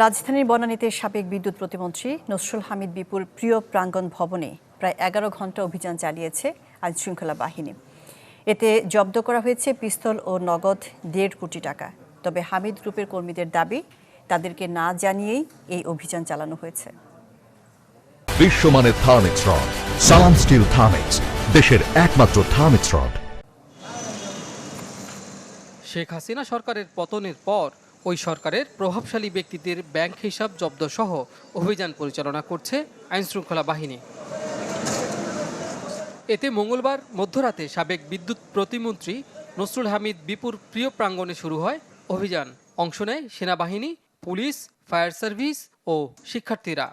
রাজধানীর বনানীতে সাবেক বিদ্যুৎ প্রতিমন্ত্রী নসরুল হামিদ বিপুল প্রিয় প্রাঙ্গণ ভবনে প্রায় এগারো ঘণ্টা অভিযান চালিয়েছে আইন শৃঙ্খলা বাহিনী। এতে জব্দ করা হয়েছে পিস্তল ও নগদ দেড় কোটি টাকা। তবে হামিদ গ্রুপের কর্মীদের দাবি তাদেরকে না জানিয়েই এই অভিযান চালানো হয়েছে। বিশ্বমানের Thermex rod Salam steel Thermex দেশের একমাত্র থার্মিক্স রড। শেখ হাসিনা সরকারের পতনের পর ওই সরকারের প্রভাবশালী ব্যক্তিদের ব্যাংক হিসাব জব্দ সহ অভিযান পরিচালনা করছে আইনশৃঙ্খলা বাহিনী। এতে মঙ্গলবার মধ্যরাতে সাবেক বিদ্যুৎ প্রতিমন্ত্রী নসরুল হামিদ বিপুর প্রিয় প্রাঙ্গণে শুরু হয় অভিযান। অংশ নেয় সেনাবাহিনী, পুলিশ, ফায়ার সার্ভিস ও শিক্ষার্থীরা।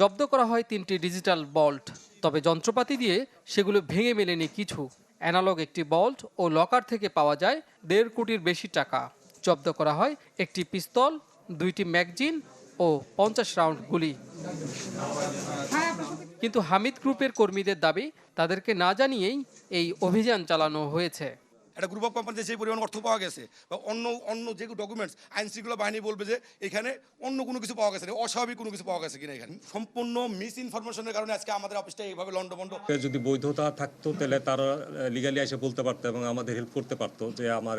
জব্দ করা হয় তিনটি ডিজিটাল বল্ট, তবে যন্ত্রপাতি দিয়ে সেগুলো ভেঙে মেলেনি কিছু অ্যানালগ একটি বল্ট ও লকার থেকে পাওয়া যায় দেড় কোটির বেশি টাকা। জব্দ করা হয় একটি পিস্তল, দুইটি ম্যাগজিন ও পঞ্চাশ রাউন্ড গুলি। কিন্তু হামিদ গ্রুপের কর্মীদের দাবি, তাদেরকে না জানিয়েই এই অভিযান চালানো হয়েছে। একটা গ্রুপ অফ কোম্পানিতে সেই পরিমাণ অর্থ পাওয়া গেছে। বা অন্য অন্য যে ডকুমেন্টস আইন শৃঙ্খলা বাহিনী বলবে যে এখানে অন্য কোনো কিছু পাওয়া গেছে অস্বাভাবিক কোনো কিছু পাওয়া গেছে কিনা এখানে। সম্পূর্ণ মিস ইনফরমেশনের কারণে আজকে আমাদের অফিসটা এইভাবে লন্ডভন্ড যদি বৈধতা থাকতো, তাহলে তারা লিগালি এসে বলতে পারতো এবং আমাদের হেল্প করতে পারতো যে আমার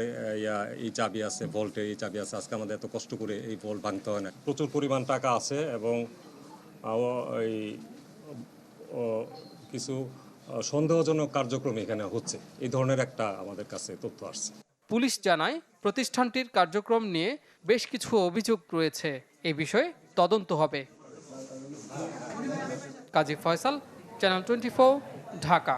এই চাবি আছে ভল্টের এই চাবি আছে। আজকে আমাদের এত কষ্ট করে এই ভল্ট ভাঙতে হয় না। প্রচুর পরিমাণ টাকা আছে এবং এই কিছু সন্দেহজনক কার্যক্রম এখানে হচ্ছে। এই ধরনের একটা আমাদের কাছে তথ্য আসছে। পুলিশ জানায়, প্রতিষ্ঠানটির কার্যক্রম নিয়ে বেশ কিছু অভিযোগ রয়েছে। এ বিষয়ে তদন্ত হবে। Kazi Faisal channel twenty Dhaka.